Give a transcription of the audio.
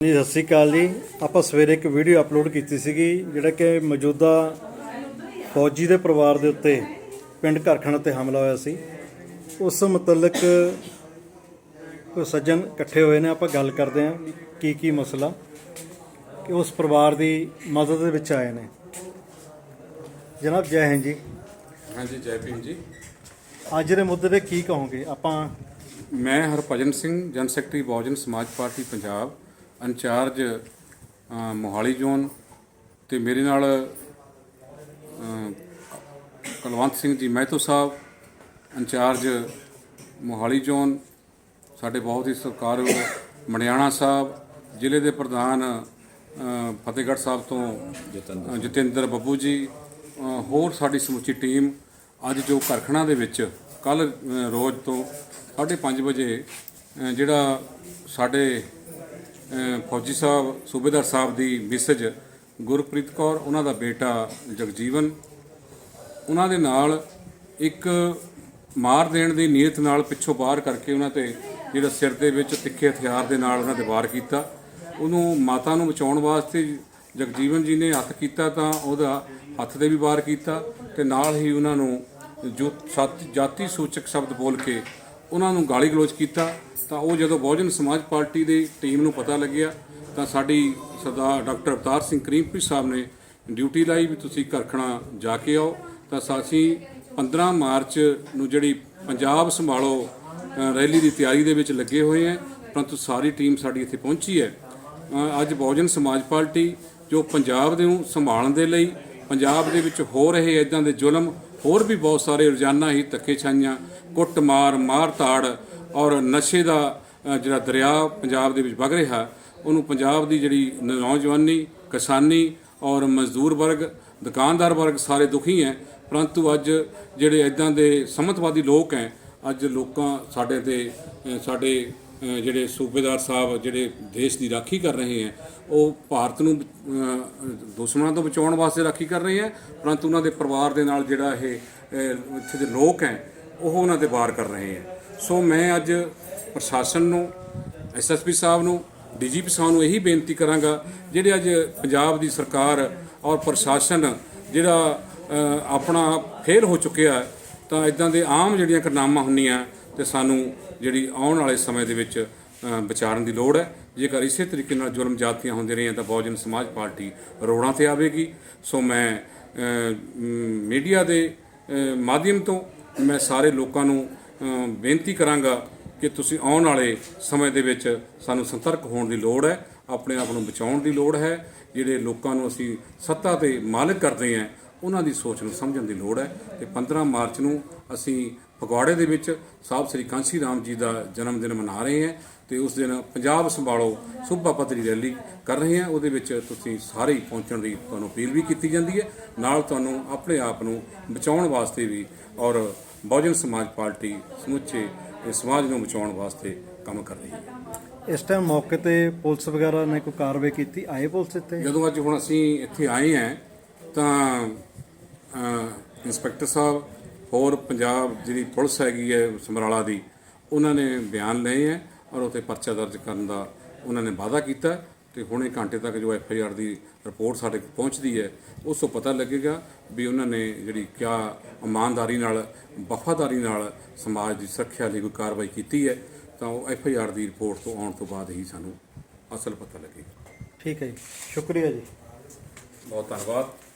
ਜੀ ਸਤਿ ਸ਼੍ਰੀ ਅਕਾਲ ਜੀ। ਆਪਾਂ ਸਵੇਰੇ ਇੱਕ ਵੀਡੀਓ ਅਪਲੋਡ ਕੀਤੀ ਸੀਗੀ ਜਿਹੜਾ ਕਿ ਮੌਜੂਦਾ ਫੌਜੀ ਦੇ ਪਰਿਵਾਰ ਦੇ ਉੱਤੇ ਪਿੰਡ ਘਰਖਣ ਤੇ ਹਮਲਾ ਹੋਇਆ ਸੀ। ਉਸ ਮੁਤਲਕ ਕੋਈ ਸੱਜਣ ਇਕੱਠੇ ਹੋਏ ਨੇ ਆਪਾਂ ਗੱਲ ਕਰਦੇ ਹਾਂ ਕੀ ਕੀ ਮਸਲਾ ਕਿ ਉਸ ਪਰਿਵਾਰ ਦੀ ਮਦਦ ਦੇ ਵਿੱਚ ਆਏ ਨੇ। ਜਨਾਬ ਜੈ ਹਿੰਦ ਜੀ। ਹਾਂਜੀ ਜੈ ਭੀਮ ਜੀ। ਅੱਜ ਦੇ ਮੁੱਦੇ ਤੇ ਕੀ ਕਹੋਗੇ? ਆਪਾਂ ਮੈਂ ਹਰਭਜਨ ਸਿੰਘ ਜਨ secretary Bahujan Samaj party Punjab. Incharge Mohali zone ਤੇ ਮੇਰੇ ਨਾਲ ਕੁਲਵੰਤ ਸਿੰਘ ਜੀ ਮਹਿਤੋ ਸਾਹਿਬ ਇੰਚਾਰਜ ਮੋਹਾਲੀ ਜ਼ੋਨ ਸਾਡੇ ਬਹੁਤ ਹੀ ਸਤਿਕਾਰਯੋਗ ਮਣਿਆਣਾ ਸਾਹਿਬ ਜ਼ਿਲ੍ਹੇ ਦੇ ਪ੍ਰਧਾਨ ਫਤਿਹਗੜ੍ਹ ਸਾਹਿਬ ਤੋਂ ਜਤਿੰਦਰ ਬੱਬੂ ਜੀ ਹੋਰ ਸਾਡੀ ਸਮੁੱਚੀ ਟੀਮ ਅੱਜ ਜੋ ਕਰਖਣਾ ਦੇ ਵਿੱਚ ਕੱਲ ਰੋਜ਼ ਤੋਂ 5:30 ਵਜੇ ਜਿਹੜਾ ਸਾਡੇ ਫੌਜੀ ਸਾਹਿਬ, ਸੂਬੇਦਾਰ ਸਾਹਿਬ ਦੀ ਮਿਸਜ ਗੁਰਪ੍ਰੀਤ ਕੌਰ, ਉਹਨਾਂ ਦਾ ਬੇਟਾ ਜਗਜੀਵਨ, ਉਹਨਾਂ ਦੇ ਨਾਲ ਇੱਕ ਮਾਰ ਦੇਣ ਦੀ ਨੀਅਤ ਨਾਲ ਪਿੱਛੋਂ ਬਾਹਰ ਕਰਕੇ ਉਹਨਾਂ ਤੇ ਜਿਹੜਾ ਸਿਰ ਦੇ ਵਿੱਚ ਤਿੱਖੇ ਹਥਿਆਰ ਦੇ ਨਾਲ ਉਹਨਾਂ ਤੇ ਵਾਰ ਕੀਤਾ। ਉਹਨੂੰ ਮਾਤਾ ਨੂੰ ਬਚਾਉਣ ਵਾਸਤੇ ਜਗਜੀਵਨ ਜੀ ਨੇ ਹੱਥ ਕੀਤਾ ਤਾਂ ਉਹਦਾ ਹੱਥ ਤੇ ਵੀ ਵਾਰ ਕੀਤਾ ਤੇ ਨਾਲ ਹੀ ਉਹਨਾਂ ਨੂੰ ਜੋ ਸੱਤ ਜਾਤੀ ਸੂਚਕ ਸ਼ਬਦ ਬੋਲ ਕੇ ਉਹਨਾਂ ਨੂੰ ਗਾਲੀ ਗਲੋਚ ਕੀਤਾ, ਤਾਂ ਉਹ ਜਦੋਂ ਬਹੁਜਨ ਸਮਾਜ ਪਾਰਟੀ ਦੀ ਟੀਮ ਨੂੰ ਪਤਾ ਲੱਗਿਆ, ਤਾਂ ਸਾਡੀ ਸਰਦਾਰ ਡਾਕਟਰ ਅਵਤਾਰ ਸਿੰਘ ਕਰੀਮਪੀ ਸਾਹਿਬ ਨੇ ਡਿਊਟੀ ਲਾਈ ਵੀ ਤੁਸੀਂ ਘਰਖਣਾ ਜਾ ਕੇ ਆਓ। ਤਾਂ ਅਸੀਂ 15 ਮਾਰਚ ਨੂੰ ਜਿਹੜੀ ਪੰਜਾਬ ਸੰਭਾਲੋ ਰੈਲੀ ਦੀ ਤਿਆਰੀ ਦੇ ਵਿੱਚ ਲੱਗੇ ਹੋਏ ਹੈ, ਪਰੰਤੂ ਸਾਰੀ ਟੀਮ ਸਾਡੀ ਇੱਥੇ ਪਹੁੰਚੀ ਹੈ। ਅੱਜ ਬਹੁਜਨ ਸਮਾਜ ਪਾਰਟੀ ਜੋ ਪੰਜਾਬ ਦੇ ਨੂੰ ਸੰਭਾਲਣ ਦੇ ਲਈ, ਪੰਜਾਬ ਦੇ ਵਿੱਚ ਹੋ ਰਹੇ ਇਦਾਂ ਦੇ ਜ਼ੁਲਮ ਹੋਰ ਵੀ ਬਹੁਤ ਸਾਰੇ ਰੋਜ਼ਾਨਾ ਹੀ ਧੱਕੇ ਛਾਈਆਂ, ਕੁੱਟਮਾਰ ਮਾਰ ਤਾੜ ਔਰ ਨਸ਼ੇ ਦਾ ਜਿਹੜਾ ਦਰਿਆ ਪੰਜਾਬ ਦੇ ਵਿੱਚ ਵਗ ਰਿਹਾ, ਉਹਨੂੰ ਪੰਜਾਬ ਦੀ ਜਿਹੜੀ ਨੌਜਵਾਨੀ, ਕਿਸਾਨੀ ਔਰ ਮਜ਼ਦੂਰ ਵਰਗ, ਦੁਕਾਨਦਾਰ ਵਰਗ ਸਾਰੇ ਦੁਖੀ ਹੈ। ਪਰੰਤੂ ਅੱਜ ਜਿਹੜੇ ਇਦਾਂ ਦੇ ਸਮਤਵਾਦੀ ਲੋਕ ਹੈ, ਅੱਜ ਲੋਕਾਂ ਸਾਡੇ ਤੇ ਸਾਡੇ ਜਿਹੜੇ ਸੂਬੇਦਾਰ ਸਾਹਿਬ ਜਿਹੜੇ ਦੇਸ਼ ਦੀ ਰਾਖੀ ਕਰ ਰਹੇ ਹੈ ਉਹ ਭਾਰਤ ਨੂੰ ਦੁਸ਼ਮਣਾਂ ਤੋਂ ਬਚਾਉਣ ਵਾਸਤੇ ਰਾਖੀ ਕਰ ਰਹੇ ਹੈ ਪਰੰਤੂ ਉਹਨਾਂ ਦੇ ਪਰਿਵਾਰ ਦੇ ਨਾਲ ਜਿਹੜਾ ਇਹ ਇੱਥੇ ਦੇ ਲੋਕ ਹੈ ਉਹ ਉਹਨਾਂ ਤੇ ਵਾਰ ਕਰ ਰਹੇ ਹੈ। ਸੋ ਮੈਂ ਅੱਜ ਪ੍ਰਸ਼ਾਸਨ ਨੂੰ ਐਸਐਸਪੀ ਸਾਹਿਬ ਨੂੰ ਡੀਜੀਪੀ ਸਾਹਿਬ ਨੂੰ ਇਹੀ ਬੇਨਤੀ ਕਰਾਂਗਾ ਜਿਹੜੇ ਅੱਜ ਪੰਜਾਬ ਦੀ ਸਰਕਾਰ ਔਰ ਪ੍ਰਸ਼ਾਸਨ ਜਿਹੜਾ ਅ, ਆਪਣਾ ਫੇਲ ਹੋ ਚੁੱਕਿਆ ਤਾਂ ਇਦਾਂ ਦੇ ਆਮ ਜਿਹੜੀਆਂ ਘਟਨਾਵਾਂ ਹੁੰਦੀਆਂ ਤੇ ਸਾਨੂੰ ਜਿਹੜੀ ਆਉਣ ਵਾਲੇ ਸਮੇਂ ਦੇ ਵਿੱਚ ਅ, ਵਿਚਾਰਨ ਦੀ ਲੋੜ ਹੈ। ਜੇਕਰ ਇਸੇ ਤਰੀਕੇ ਨਾਲ ਜ਼ੁਲਮ ਜਾਤੀਆਂ ਹੁੰਦੇ ਰਹੀਆਂ ਤਾਂ ਬਹੁਜਨ ਸਮਾਜ ਪਾਰਟੀ ਰੋੜਾਂ ਤੇ ਆਵੇਗੀ। ਸੋ ਮੈਂ ਮੀਡੀਆ ਦੇ ਮਾਧਿਅਮ ਤੋਂ ਮੈਂ ਸਾਰੇ ਲੋਕਾਂ ਨੂੰ ਬੇਨਤੀ ਕਰਾਂਗਾ ਕਿ ਤੁਸੀਂ ਆਉਣ ਵਾਲੇ ਸਮੇਂ ਦੇ ਵਿੱਚ ਸਾਨੂੰ ਸੰਤਰਕ ਹੋਣ ਦੀ ਲੋੜ ਹੈ ਆਪਣੇ ਆਪ ਨੂੰ ਬਚਾਉਣ ਦੀ ਲੋੜ ਹੈ। ਜਿਹੜੇ ਲੋਕਾਂ ਨੂੰ ਅਸੀਂ ਸੱਤਾ ਤੇ ਮਾਲਕ ਕਰਦੇ ਹਾਂ ਉਹਨਾਂ ਦੀ ਸੋਚ ਨੂੰ ਸਮਝਣ ਦੀ ਲੋੜ ਹੈ ਤੇ 15 ਮਾਰਚ ਨੂੰ ਅਸੀਂ ਫਗਵਾੜੇ ਦੇ ਵਿੱਚ ਸਾਹਿਬ ਸ੍ਰੀ ਕਾਂਸੀ ਰਾਮ ਜੀ ਦਾ ਜਨਮ ਦਿਨ ਮਨਾ ਰਹੇ ਹਾਂ ਤੇ ਉਸ ਦਿਨ ਪੰਜਾਬ ਸੰਭਾਲੋ ਸੁਭਾ ਪੱਤਰੀ ਰੈਲੀ ਕਰ ਰਹੇ ਹਾਂ। ਉਹਦੇ ਵਿੱਚ ਤੁਸੀਂ ਸਾਰੇ ਹੀ ਪਹੁੰਚਣ ਦੀ ਤੁਹਾਨੂੰ ਅਪੀਲ ਵੀ ਕੀਤੀ ਜਾਂਦੀ ਹੈ। ਨਾਲ ਤੁਹਾਨੂੰ ਆਪਣੇ ਆਪ ਨੂੰ ਬਚਾਉਣ ਵਾਸਤੇ ਵੀ ਔਰ ਬਹੁਜਨ ਸਮਾਜ ਪਾਰਟੀ ਸਮੁੱਚੇ ਸਮਾਜ ਨੂੰ ਬਚਾਉਣ ਵਾਸਤੇ ਕੰਮ ਕਰ ਰਹੀ ਹੈ। ਇਸ ਟਾਈਮ ਮੌਕੇ ਤੇ ਪੁਲਿਸ ਵਗੈਰਾ ਨੇ ਕੋਈ ਕਾਰਵਾਈ ਕੀਤੀ? ਆਏ ਪੁਲਿਸ ਇੱਥੇ? ਜਦੋਂ ਅੱਜ ਹੁਣ ਅਸੀਂ ਇੱਥੇ ਆਏ ਹਾਂ ਤਾਂ ਇੰਸਪੈਕਟਰ ਸਾਹਿਬ ਹੋਰ ਪੰਜਾਬ ਜਿਹੜੀ ਪੁਲਿਸ ਹੈਗੀ ਹੈ ਸਮਰਾਲਾ ਦੀ ਉਹਨਾਂ ਨੇ ਬਿਆਨ ਲਏ ਹੈ ਔਰ ਉਤੇ ਪਰਚਾ ਦਰਜ ਕਰਨ ਦਾ ਉਹਨਾਂ ਨੇ ਵਾਅਦਾ ਕੀਤਾ ਤੇ ਹੁਣੇ ਘੰਟੇ ਤੱਕ ਜੋ ਐਫ ਆਈ ਆਰ ਦੀ ਰਿਪੋਰਟ ਸਾਡੇ ਕੋਲ ਪਹੁੰਚਦੀ ਹੈ ਉਸ ਤੋਂ ਪਤਾ ਲੱਗੇਗਾ ਵੀ ਉਹਨਾਂ ਨੇ ਜਿਹੜੀ ਕਿਆ ਇਮਾਨਦਾਰੀ ਨਾਲ ਵਫਾਦਾਰੀ ਨਾਲ ਸਮਾਜ ਦੀ ਸੁਰੱਖਿਆ ਲਈ ਕੋਈ ਕਾਰਵਾਈ ਕੀਤੀ ਹੈ ਤਾਂ ਉਹ ਐਫ ਆਈ ਆਰ ਦੀ ਰਿਪੋਰਟ ਤੋਂ ਆਉਣ ਤੋਂ ਬਾਅਦ ਹੀ ਸਾਨੂੰ ਅਸਲ ਪਤਾ ਲੱਗੇਗਾ। ਠੀਕ ਹੈ ਜੀ ਸ਼ੁਕਰੀਆ ਜੀ। ਬਹੁਤ ਧੰਨਵਾਦ।